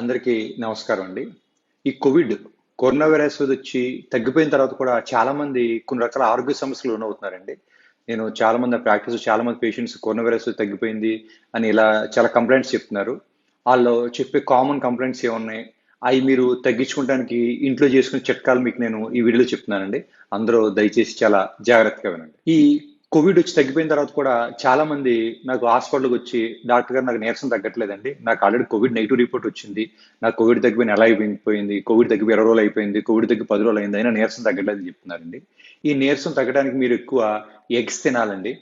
అందరికీ నమస్కారం అండి. ఈ కోవిడ్ కరోనా వైరస్ వచ్చి తగ్గిపోయిన తర్వాత కూడా చాలా మంది కొన్ని రకాల ఆరోగ్య సమస్యలు లోనవుతున్నారండి. నేను చాలా మంది ప్రాక్టీస్ చాలా మంది పేషెంట్స్ కరోనా వైరస్ తగ్గిపోయింది అని ఇలా చాలా కంప్లైంట్స్ చెప్తున్నారు. వాళ్ళు చెప్పే కామన్ కంప్లైంట్స్ ఏమున్నాయి? అవి మీరు తగ్గించుకోవడానికి ఇంట్లో చేసుకునే చిట్కాలు మీకు నేను ఈ వీడియోలో చెప్తున్నానండి. అందరూ దయచేసి చాలా జాగ్రత్తగా వినండి. ఈ కోవిడ్ వచ్చి తగ్గిపోయిన తర్వాత కూడా చాలా మంది నాకు హాస్పిటల్కి వచ్చి డాక్టర్ గారు నాకు నీరసం తగ్గట్లేదండి. నాకు ఆల్రెడీ కోవిడ్ నెగిటివ్ రిపోర్ట్ వచ్చింది. నాకు కోవిడ్ తగ్గిపోయిన ఎలా అయిపోయింది? కోవిడ్ తగ్గిపోయి ఇరవై రోజులు అయిపోయింది. కోవిడ్ తగ్గి పది రోజులు అయింది. అయినా నీరసం తగ్గట్లేదని చెప్తున్నారండి. ఈ నీరసం తగ్గడానికి మీరు ఎక్కువ ఎగ్స్ తినాలండి.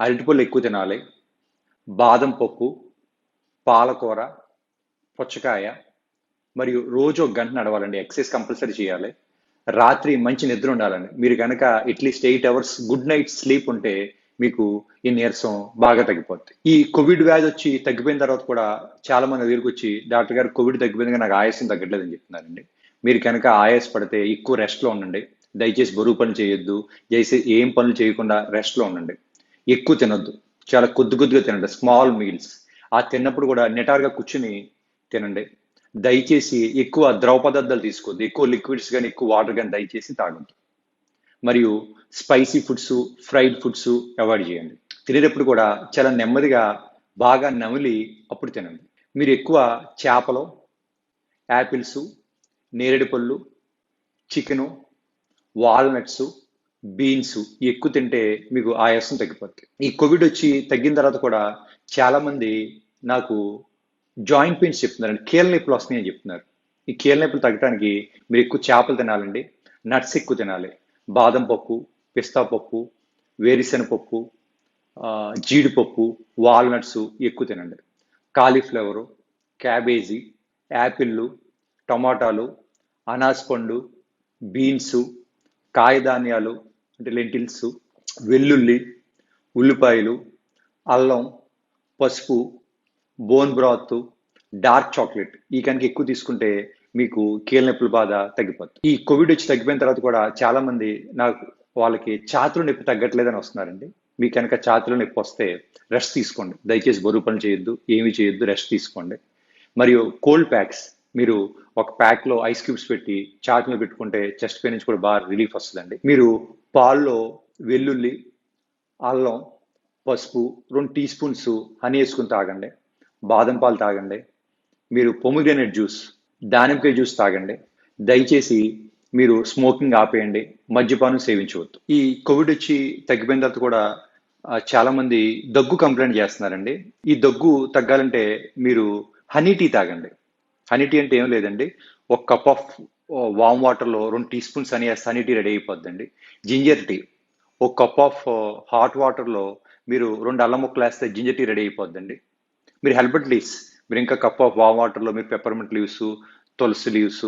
అరటిపళ్ళు ఎక్కువ తినాలి. బాదం పప్పు పాలకూర పుచ్చకాయ మరియు రోజు ఒక గంట నడవాలండి. ఎక్సైజ్ కంపల్సరీ చేయాలి. రాత్రి మంచి నిద్ర ఉండాలండి. మీరు కనుక at least eight hours good night sleep ఉంటే మీకు ఈ నీరసం బాగా తగ్గిపోతుంది ఈ కోవిడ్ వ్యాధి వచ్చి తగ్గిపోయిన తర్వాత కూడా చాలా మంది దగ్గరికి వచ్చి డాక్టర్ గారు కోవిడ్ తగ్గిపోయింది నాకు ఆయాసం తగ్గట్లేదని చెప్తున్నారండి. మీరు కనుక ఆయాస పడితే ఎక్కువ రెస్ట్లో ఉండండి. దయచేసి బరువు పనులు చేయొద్దు. దయచేసి ఏం పనులు చేయకుండా రెస్ట్లో ఉండండి. ఎక్కువ తినొద్దు. చాలా కొద్ది కొద్దిగా తినండి. Small meals. ఆ తిన్నప్పుడు కూడా నిటారుగా కూర్చుని తినండి. దయచేసి ఎక్కువ ద్రవ పదార్థాలు తీసుకోవద్దు. ఎక్కువ లిక్విడ్స్ కానీ ఎక్కువ వాటర్ కానీ దయచేసి తాగొద్దు. మరియు spicy foods fried foods avoid చేయండి. తినేటప్పుడు కూడా చాలా నెమ్మదిగా బాగా నమిలి అప్పుడు తినండి. మీరు ఎక్కువ చేపలు యాపిల్స్ నేరేడు పళ్ళు చికెను వాల్నట్స్ బీన్స్ ఎక్కువ తింటే మీకు ఆయాసం తగ్గిపోతుంది ఈ కోవిడ్ వచ్చి తగ్గిన తర్వాత కూడా చాలామంది నాకు జాయింట్ పెయిన్స్ చెప్తున్నారండి కీళ్ళ నొప్పులు వస్తున్నాయని చెప్తున్నారు. ఈ కీళ్ళ నొప్పులు తగ్గడానికి మీరు ఎక్కువ చేపలు తినాలండి. నట్స్ ఎక్కువ తినాలి. బాదం పప్పు పిస్తా పప్పు వేరుశనపప్పు జీడిపప్పు వాల్నట్స్ ఎక్కువ తినండి. కాలీఫ్లవరు క్యాబేజీ యాపిళ్ళు టమాటాలు అనాస్ పండు బీన్స్ కాయధాన్యాలు అంటే లెంటిల్స్ వెల్లుల్లి ఉల్లిపాయలు అల్లం పసుపు బోన్ బ్రాత్ డార్క్ చాక్లెట్ ఈ కనుక ఎక్కువ తీసుకుంటే మీకు కీళ్ళ నొప్పుల బాధ తగ్గిపోతుంది ఈ కోవిడ్ వచ్చి తగ్గిపోయిన తర్వాత కూడా చాలా మంది నాకు వాళ్ళకి ఛాతులు నొప్పి తగ్గట్లేదని వస్తున్నారండి. మీ కనుక ఛాతులు నొప్పి వస్తే రెస్ట్ తీసుకోండి. దయచేసి బరువు పని చేయొద్దు ఏమి చేయొద్దు రెస్ట్ తీసుకోండి. మరియు కోల్డ్ ప్యాక్స్ మీరు ఒక ప్యాక్లో ఐస్ క్యూబ్స్ పెట్టి ఛాతులు పెట్టుకుంటే చెస్ట్ పెయిన్ నుంచి కూడా బాగా రిలీఫ్ వస్తుందండి. మీరు పాల్లో వెల్లుల్లి అల్లం పసుపు రెండు టీ స్పూన్స్ హనీ వేసుకుని తాగండి. బాదం పాలు తాగండి. మీరు పొమిగ్రనేట్ జ్యూస్ దానిమ్మకాయ జ్యూస్ తాగండి. దయచేసి మీరు స్మోకింగ్ ఆపేయండి. మద్యపానం సేవించవద్దు. ఈ కోవిడ్ వచ్చి తగ్గిపోయిన తర్వాత కూడా చాలా మంది దగ్గు కంప్లైంట్ చేస్తున్నారండి. ఈ దగ్గు తగ్గాలంటే మీరు హనీ టీ తాగండి. హనీ టీ అంటే ఏం లేదండి. ఒక కప్ ఆఫ్ వామ్ వాటర్లో రెండు టీ స్పూన్స్ హనీ వేస్తే హనీ టీ రెడీ అయిపోద్దండి. జింజర్ టీ ఒక కప్ ఆఫ్ హాట్ వాటర్లో మీరు రెండు అల్లం ముక్కలు వేస్తే జింజర్ టీ రెడీ అయిపోద్దండి. మీరు హెల్బర్ట్ లీవ్స్ మీరు ఇంకా కప్ ఆఫ్ వామ్ వాటర్లో మీరు పెప్పర్మెంట్ లీవ్స్ తులసి లీవ్స్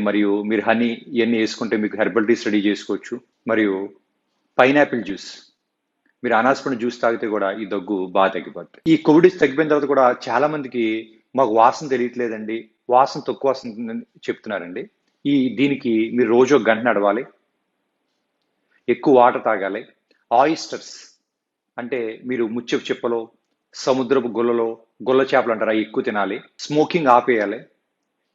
మరియు మీరు హనీ ఇవన్నీ వేసుకుంటే మీకు హెర్బల్ టీస్ రెడీ చేసుకోవచ్చు. మరియు పైనాపిల్ జ్యూస్ మీరు అనాసపండు జ్యూస్ తాగితే కూడా ఈ దగ్గు బాగా తగ్గిపోతుంది ఈ కోవిడ్ తగ్గిపోయిన తర్వాత కూడా చాలా మందికి మాకు వాసన తెలియట్లేదండి. వాసన తక్కువ వాసన చెప్తున్నారండి. ఈ దీనికి మీరు రోజు ఒక గంట నడవాలి. ఎక్కువ వాటర్ తాగాలి. ఆయిస్టర్స్ అంటే మీరు ముచ్చపు చెప్పలో సముద్రపు గొల్లలో గొల్ల చేపలు అంటారు అవి ఎక్కువ తినాలి. స్మోకింగ్ ఆపేయాలి.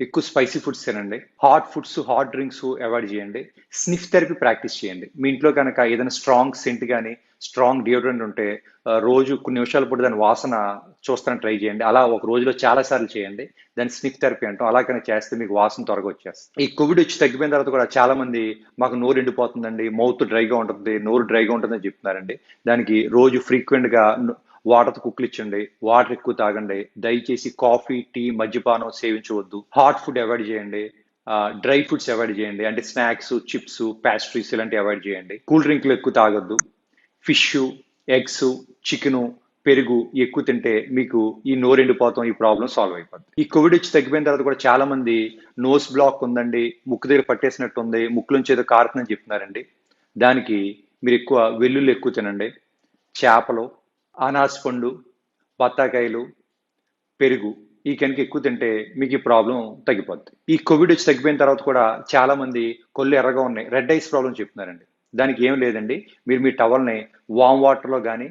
ఎక్కువ స్పైసీ ఫుడ్స్ తినండి. Hot foods hot drinks avoid చేయండి. స్నిఫ్ థెరపీ ప్రాక్టీస్ చేయండి. మీ ఇంట్లో కనుక ఏదైనా స్ట్రాంగ్ సెంట్ కానీ స్ట్రాంగ్ డియోడ్రెంట్ ఉంటే రోజు కొన్ని నిమిషాల పాటు దాని వాసన చూస్తాను ట్రై చేయండి. అలా ఒక రోజులో చాలా సార్లు చేయండి. దాన్ని స్నిఫ్ థెరపీ అంటాం. అలా చేస్తే మీకు వాసన త్వరగా వచ్చేస్తుంది. ఈ కోవిడ్ వచ్చి తగ్గిపోయిన తర్వాత కూడా చాలా మంది మాకు నోరు ఎండిపోతుందండి మౌత్ డ్రైగా ఉంటుంది నోరు డ్రైగా ఉంటుందని చెప్తున్నారండి. దానికి రోజు ఫ్రీక్వెంట్గా వాటర్తో కుక్లు ఇచ్చండి వాటర్ ఎక్కువ తాగండి. దయచేసి కాఫీ టీ మద్యపానం సేవించవద్దు. హాట్ ఫుడ్ అవాయిడ్ చేయండి. డ్రై ఫుడ్స్ అవాయిడ్ చేయండి. అంటే స్నాక్స్ చిప్స్ ప్యాస్ట్రీస్ ఇలాంటివి అవాయిడ్ చేయండి. కూల్ డ్రింక్లు ఎక్కువ తాగొద్దు. ఫిష్ ఎగ్స్ చికెను పెరుగు ఎక్కువ తింటే మీకు ఈ నోరు ఎండిపోతాం ఈ ప్రాబ్లం సాల్వ్ అయిపోతుంది ఈ కోవిడ్ వచ్చి తగ్గిపోయిన తర్వాత కూడా చాలా మంది నోస్ బ్లాక్ ఉందండి ముక్కు దగ్గర పట్టేసినట్టు ఉంది ముక్కు నుంచి ఏదో కారుతుందని చెప్తున్నారండి. దానికి మీరు ఎక్కువ వెల్లుల్లి ఎక్కువ తినండి. చేపలు అనాస్ పండు బత్తాకాయలు పెరుగు ఈ కనుక ఎక్కువ తింటే మీకు ఈ ప్రాబ్లం తగ్గిపోద్ది. ఈ కోవిడ్ వచ్చి తగ్గిపోయిన తర్వాత కూడా చాలా మంది కొళ్ళు ఎర్రగా ఉన్నాయి. రెడ్ ఐస్ ప్రాబ్లం చెప్తున్నారండి. దానికి ఏం లేదండి. మీరు మీ టవల్ని వామ్ వాటర్లో కానీ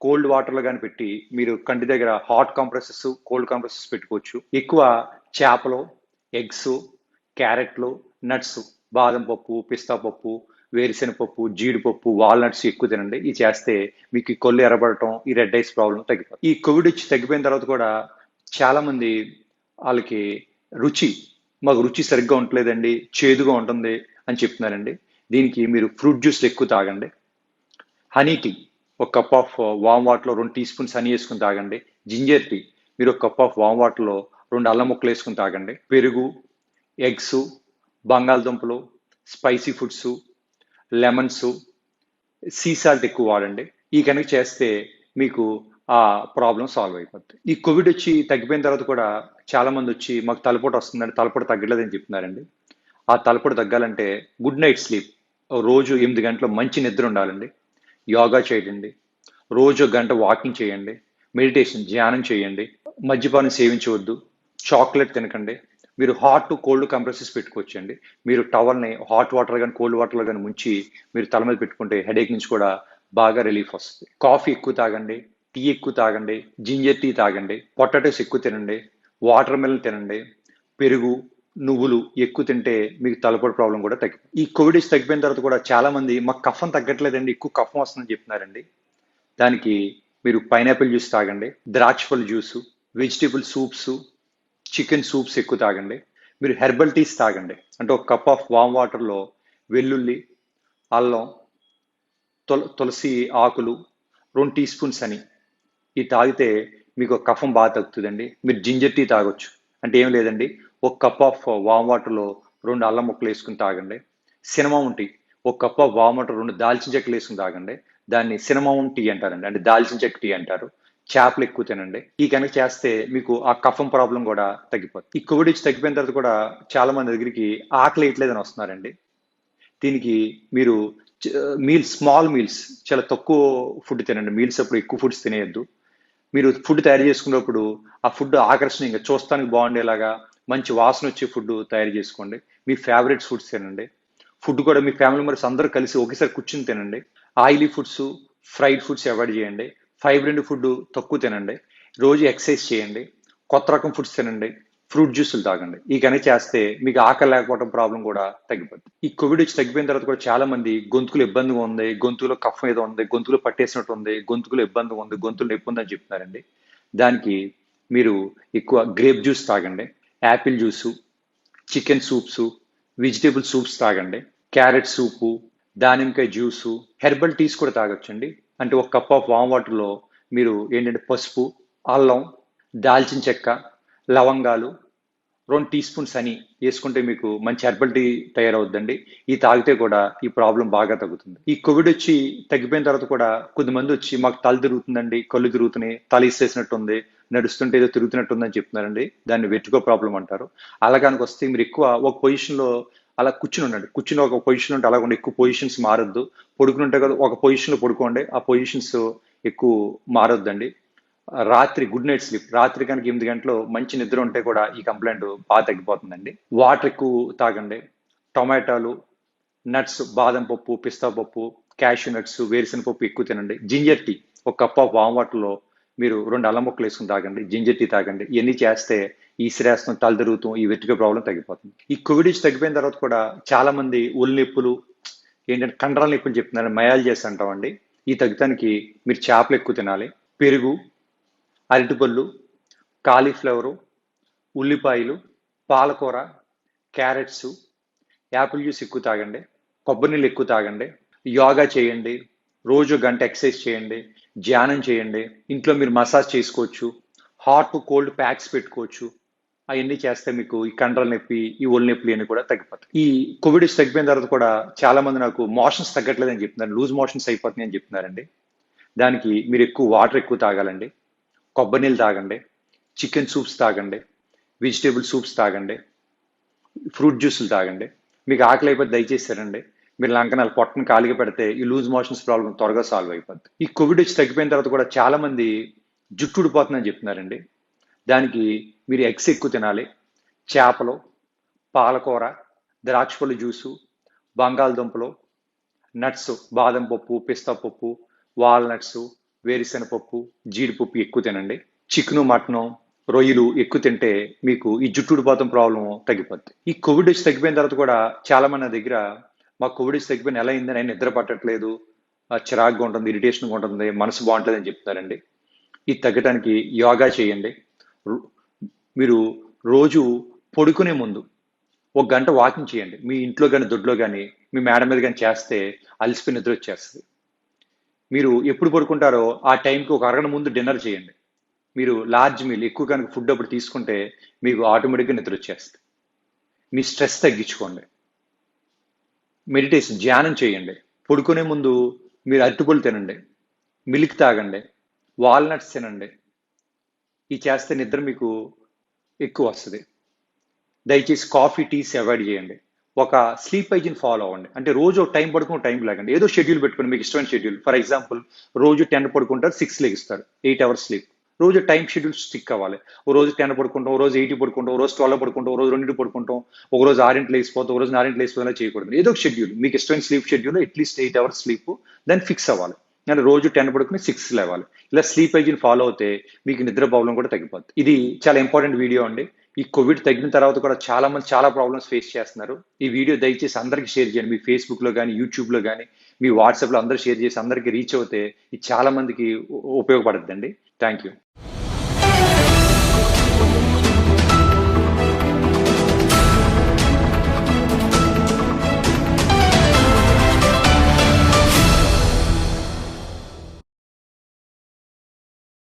కోల్డ్ వాటర్లో కానీ పెట్టి మీరు కంటి దగ్గర హాట్ కంప్రెసెస్ కోల్డ్ కంప్రెసెస్ పెట్టుకోవచ్చు. ఎక్కువ చేపలు ఎగ్స్ క్యారెట్లు నట్స్ బాదం పప్పు పిస్తా పప్పు వేరుశెనగపప్పు జీడిపప్పు వాల్నట్స్ ఎక్కువ తినండి. ఇది చేస్తే మీకు ఈ కొల్లు ఎరబడటం ఈ రెడ్ ఐస్ ప్రాబ్లం తగ్గిపోతుంది. ఈ కోవిడ్ వచ్చి తగ్గిపోయిన తర్వాత కూడా చాలా మంది వాళ్ళకి రుచి మాకు రుచి సరిగ్గా ఉండలేదండి చేదుగా ఉంటుంది అని చెప్తున్నారండి. దీనికి మీరు ఫ్రూట్ జ్యూస్ ఎక్కువ తాగండి. హనీ టీ ఒక కప్ ఆఫ్ వామ్ వాటర్లో రెండు టీ స్పూన్స్ హనీ వేసుకుని తాగండి. జింజర్ టీ మీరు ఒక కప్ ఆఫ్ వామ్ వాటర్లో రెండు అల్లం ముక్కలు వేసుకుని తాగండి. పెరుగు ఎగ్స్ బంగాళదుంపలు spicy foods lemons sea salt ఎక్కువ వాడండి. ఈ కనుక చేస్తే మీకు ఆ ప్రాబ్లం సాల్వ్ అయిపోద్ది. ఈ కోవిడ్ వచ్చి తగ్గిపోయిన తర్వాత కూడా చాలా మంది వచ్చి మాకు తలపోటు వస్తుందండి తలపోటు తగ్గలేదని చెప్తున్నారండి. ఆ తలపోటు తగ్గాలంటే గుడ్ నైట్ స్లీప్. రోజు ఎనిమిది గంటలు మంచి నిద్ర ఉండాలండి. యోగా చేయండి. రోజు ఒక గంట వాకింగ్ చేయండి. మెడిటేషన్ ధ్యానం చేయండి. మద్యపానం సేవించవద్దు. చాక్లెట్ తినకండి. మీరు హాట్ కోల్డ్ కంప్రెసెస్ పెట్టుకోవచ్చండి. మీరు టవల్ని హాట్ వాటర్ కానీ కోల్డ్ వాటర్లో కానీ ముంచి మీరు తల మీద పెట్టుకుంటే హెడేక్ నుంచి కూడా బాగా రిలీఫ్ వస్తుంది. కాఫీ ఎక్కువ తాగండి టీ ఎక్కువ తాగండి జింజర్ టీ తాగండి పొటాటోస్ ఎక్కువ తినండి వాటర్ మిలన్ తినండి పెరుగు నువ్వులు ఎక్కువ తింటే మీకు తలపొడి ప్రాబ్లం కూడా తగ్గి ఈ కోవిడ్ తగ్గిపోయిన తర్వాత కూడా చాలా మంది మాకు కఫం తగ్గట్లేదండి ఎక్కువ కఫం వస్తుందని చెప్తున్నారండి. దానికి మీరు పైనాపిల్ జ్యూస్ తాగండి ద్రాక్ష పళ్ళు juice vegetable soups chicken soups ఎక్కువ తాగండి. మీరు హెర్బల్ టీస్ తాగండి. అంటే ఒక కప్ ఆఫ్ వామ్ వాటర్లో వెల్లుల్లి అల్లం తుల తులసి ఆకులు రెండు టీ స్పూన్స్ అని. ఇది తాగితే మీకు కఫం బాగా తగ్గుతుందండి. మీరు జింజర్ టీ తాగొచ్చు. అంటే ఏం లేదండి. ఒక కప్ ఆఫ్ వామ్ వాటర్లో రెండు అల్లం ముక్కలు వేసుకుని తాగండి. Cinnamon tea. ఒక కప్ ఆఫ్ వామ్ వాటర్ రెండు దాల్చిన చెక్కలు వేసుకుని తాగండి. దాన్ని సినమం టీ అంటారండి. అంటే దాల్చిన చెక్క టీ అంటారు. చేపలు ఎక్కువ తినండి. ఈ కనుక చేస్తే మీకు ఆ కఫం ప్రాబ్లం కూడా తగ్గిపోతుంది ఈ కోవిడ్ ఇచ్చి తగ్గిపోయిన తర్వాత కూడా చాలా మంది దగ్గరికి ఆకలి వేయట్లేదని వస్తున్నారండి. దీనికి మీరు మీల్స్ స్మాల్ మీల్స్ చాలా తక్కువ ఫుడ్ తినండి. మీల్స్ అప్పుడు ఎక్కువ ఫుడ్స్ తినేయద్దు. మీరు ఫుడ్ తయారు చేసుకున్నప్పుడు ఆ ఫుడ్ ఆకర్షణీయంగా చూస్తానికి బాగుండేలాగా మంచి వాసన వచ్చే ఫుడ్ తయారు చేసుకోండి. మీ ఫేవరెట్ ఫుడ్స్ తినండి. ఫుడ్ కూడా మీ ఫ్యామిలీ మెంబర్స్ అందరూ కలిసి ఒకేసారి కూర్చుని తినండి. Oily foods fried foods avoid చేయండి. ఫైబ్రెండ్ ఫుడ్ తక్కువ తినండి. రోజు ఎక్సర్సైజ్ చేయండి. కొత్త రకం ఫుడ్స్ తినండి. ఫ్రూట్ జ్యూసులు తాగండి. ఈ కనుక చేస్తే మీకు ఆకలి లేకపోవడం ప్రాబ్లం కూడా తగ్గిపోతుంది ఈ కోవిడ్ వచ్చి తగ్గిపోయిన తర్వాత కూడా చాలా మంది గొంతులు ఇబ్బందిగా ఉంది గొంతులో కఫం ఏదో ఉంది గొంతులో పట్టేసినట్టు ఉంది గొంతులో ఇబ్బందిగా ఉంది గొంతులు నొప్పి ఉందని చెప్తున్నారండి. దానికి మీరు ఎక్కువ గ్రేప్ జ్యూస్ తాగండి. Apple juice chicken soups vegetable soups తాగండి. క్యారెట్ సూపు దానిమ్మకాయ జ్యూసు హెర్బల్ టీస్ కూడా తాగొచ్చండి. అంటే ఒక కప్ ఆఫ్ వామ్ వాటర్లో మీరు ఏంటంటే పసుపు అల్లం దాల్చిన చెక్క లవంగాలు రెండు టీ స్పూన్స్ అని వేసుకుంటే మీకు మంచి హెర్బల్ టీ తయారవుద్దండి. ఈ తాగితే కూడా ఈ ప్రాబ్లం బాగా తగ్గుతుంది. ఈ కోవిడ్ వచ్చి తగ్గిపోయిన తర్వాత కూడా కొద్దిమంది వచ్చి మాకు తల తిరుగుతుందండి కళ్ళు తిరుగుతున్నాయి తల ఇసేసినట్టు నడుస్తుంటే ఏదో తిరుగుతున్నట్టుందని చెప్తున్నారండి. దాన్ని వెట్టుకో ప్రాబ్లం అంటారు. అలాగానికి వస్తే మీరు ఎక్కువ ఒక పొజిషన్లో అలా కూర్చుని ఉండండి. కూర్చుని ఒక పొజిషన్ ఉంటే అలాగ ఎక్కువ పొజిషన్స్ మారొద్దు. ఉంటే కదా ఒక పొజిషన్లో పడుకోండి. ఆ పొజిషన్స్ ఎక్కువ మారొద్దండి. రాత్రి గుడ్ నైట్ స్లీప్ రాత్రి కనుక ఎనిమిది గంటలు మంచి నిద్ర ఉంటే కూడా ఈ కంప్లైంట్ బాగా తగ్గిపోతుందండి. వాటర్ ఎక్కువ తాగండి. టొమాటోలు నట్స్ బాదం పప్పు పిస్తా పప్పు క్యాష్యూ నట్స్ వేరుశెనగ పప్పు ఎక్కువ తినండి. జింజర్ టీ ఒక కప్ ఆఫ్ వామ్ వాటర్లో మీరు రెండు అల్లం ముక్కలు వేసుకుని తాగండి జింజర్ టీ తాగండి ఇవన్నీ చేస్తే ఈ శ్రేష్టం తల తిరుగుతాం ఈ వెట్టుక ప్రాబ్లం తగ్గిపోతుంది. ఈ కోవిడ్ వచ్చి తగ్గిపోయిన తర్వాత కూడా చాలా మంది ఒళ్ళు నొప్పులు ఏంటంటే కండరాల నొప్పులు చెప్తున్నారు మయాలు చేసి అంటామండి. ఈ తగ్గుతానికి మీరు చేపలు ఎక్కువ తినాలి. పెరుగు అరటిపళ్ళు కాలీఫ్లవరు ఉల్లిపాయలు పాలకూర క్యారెట్స్ యాపిల్ జ్యూస్ ఎక్కువ తాగండి కొబ్బరి నీళ్ళు ఎక్కువ తాగండి యోగా చేయండి రోజు గంట ఎక్సర్సైజ్ చేయండి ధ్యానం చేయండి. ఇంట్లో మీరు మసాజ్ చేసుకోవచ్చు. హాట్ కోల్డ్ ప్యాక్స్ పెట్టుకోవచ్చు. అవన్నీ చేస్తే మీకు ఈ కండల నొప్పి ఈ ఒళ్ళు నొప్పి అని కూడా తగ్గిపోతాయి. ఈ కోవిడ్ తగ్గిపోయిన తర్వాత కూడా చాలా మంది నాకు మోషన్స్ తగ్గట్లేదని చెప్తున్నారు. లూజ్ మోషన్స్ అయిపోతున్నాయి అని చెప్తున్నారండి. దానికి మీరు ఎక్కువ వాటర్ ఎక్కువ తాగాలండి. కొబ్బరి నీళ్ళు తాగండి. చికెన్ సూప్స్ తాగండి. వెజిటేబుల్ సూప్స్ తాగండి. ఫ్రూట్ జ్యూసులు తాగండి. మీకు ఆకలి అయిపోతే దయచేసారండి మీరు లంకనాలు పొట్టను ఖాళీగా పెడితే ఈ లూజ్ మోషన్స్ ప్రాబ్లం త్వరగా సాల్వ్ అయిపోద్ది. ఈ కోవిడ్ వచ్చి తగ్గిపోయిన తర్వాత కూడా చాలామంది జుట్టు ఊడిపోతుందని చెప్తున్నారండి. దానికి మీరు ఎగ్స్ ఎక్కువ తినాలి. చేపలు పాలకూర ద్రాక్షపళ్ళు జ్యూసు బంగాళదుంపలు నట్స్ బాదం పప్పు పిస్తా పప్పు వాల్నట్స్ వేరుశెనగపప్పు జీడిపప్పు ఎక్కువ తినండి. చికెను మటను రొయ్యలు ఎక్కువ తింటే మీకు ఈ జుట్టు ఊడిపోతం ప్రాబ్లం తగ్గిపోద్ది. ఈ కోవిడ్ వచ్చి తగ్గిపోయిన తర్వాత కూడా చాలా మంది దగ్గర మా కోవిడ్ తగ్గిపోయిన ఎలా అయిందని ఆయన నిద్ర పట్టట్లేదు చిరాగ్గా ఉంటుంది ఇరిటేషన్గా ఉంటుంది మనసు బాగుంటుంది అని చెప్తారండి. ఇది తగ్గడానికి యోగా చేయండి. మీరు రోజు పడుకునే ముందు ఒక గంట వాకింగ్ చేయండి. మీ ఇంట్లో కానీ దొడ్లో కానీ మీ మేడ మీద కానీ చేస్తే అలసిపోయి నిద్ర వచ్చేస్తుంది. మీరు ఎప్పుడు పడుకుంటారో ఆ టైంకి ఒక అరగంట ముందు డిన్నర్ చేయండి. మీరు లార్జ్ మీల్ ఎక్కువ కనుక ఫుడ్ అప్పుడు తీసుకుంటే మీకు ఆటోమేటిక్గా నిద్ర వచ్చేస్తుంది. మీ స్ట్రెస్ తగ్గించుకోండి. మెడిటేషన్ ధ్యానం చేయండి. పడుకునే ముందు మీరు అరటిపళ్ళు తినండి. మిల్క్ తాగండి. వాల్నట్స్ తినండి. ఈ చేస్తే నిద్ర మీకు ఎక్కువ వస్తుంది. దయచేసి కాఫీ టీస్ అవాయిడ్ చేయండి. ఒక స్లీప్ హైజిన్ ఫాలో అవ్వండి. అంటే రోజు టైం పడుకుని టైం లేకండి. ఏదో షెడ్యూల్ పెట్టుకోండి. మీకు ఇష్టమైన షెడ్యూల్. ఫర్ ఎగ్జాంపుల్ రోజు టెన్ పడుకుంటారు సిక్స్ లెగిస్తారు. Eight hours sleep. రోజు టైం షెడ్యూల్ స్టిక్ అవ్వాలి. ఓ రోజు టెన్ పడుకుంటాం ఓ రోజు ఎయిట్ పడుకుంటాం ఓ రోజు ట్వెల్వ్ పడుకుంటాం ఓ రోజు రెండింటి పడుకుంటాం ఒక రోజు ఆరింటి లేసిపోతాం ఒక రోజు నారింటి అలా చేయకూడదు. ఏదో ఒక షెడ్యూల్ మీకు ఇష్టమైన sleep schedule at least eight hours sleep దాన్ని ఫిక్స్ అవ్వాలి. నేను రోజు టెన్ పడుకుని సిక్స్ లేవాలి. ఇలా స్లీప్ హైజీన్ ఫాలో అవుతే మీకు నిద్ర ప్రాబ్లం కూడా తగ్గిపోతుంది ఇది చాలా ఇంపార్టెంట్ వీడియో అండి. ఈ కోవిడ్ తగ్గిన తర్వాత కూడా చాలా మంది చాలా ప్రాబ్లమ్స్ ఫేస్ చేస్తున్నారు. ఈ వీడియో దయచేసి అందరికీ షేర్ చేయండి. మీ ఫేస్బుక్లో కానీ యూట్యూబ్లో కానీ మీ వాట్సాప్లో అందరూ షేర్ చేసి అందరికీ రీచ్ అవుతే ఇది చాలా మందికి ఉపయోగపడుతుందండి థ్యాంక్ యూ